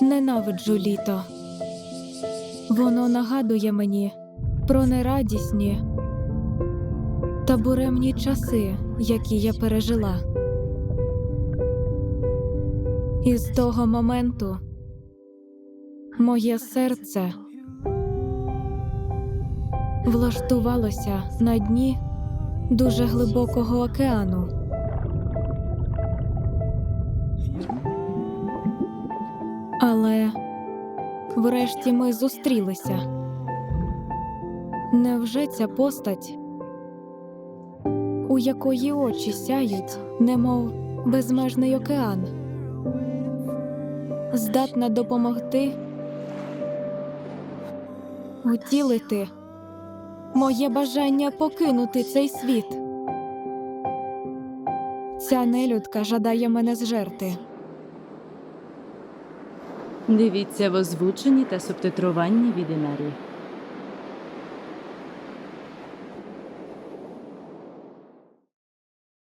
Ненавиджу літо. Воно нагадує мені про нерадісні та буремні часи, які я пережила. І з того моменту моє серце влаштувалося на дні дуже глибокого океану. Але врешті ми зустрілися. Невже ця постать, у якої очі сяють, немов безмежний океан, здатна допомогти утілити моє бажання покинути цей світ? Ця нелюдка жадає мене зжерти. Дивіться в озвученні та субтитруванні від.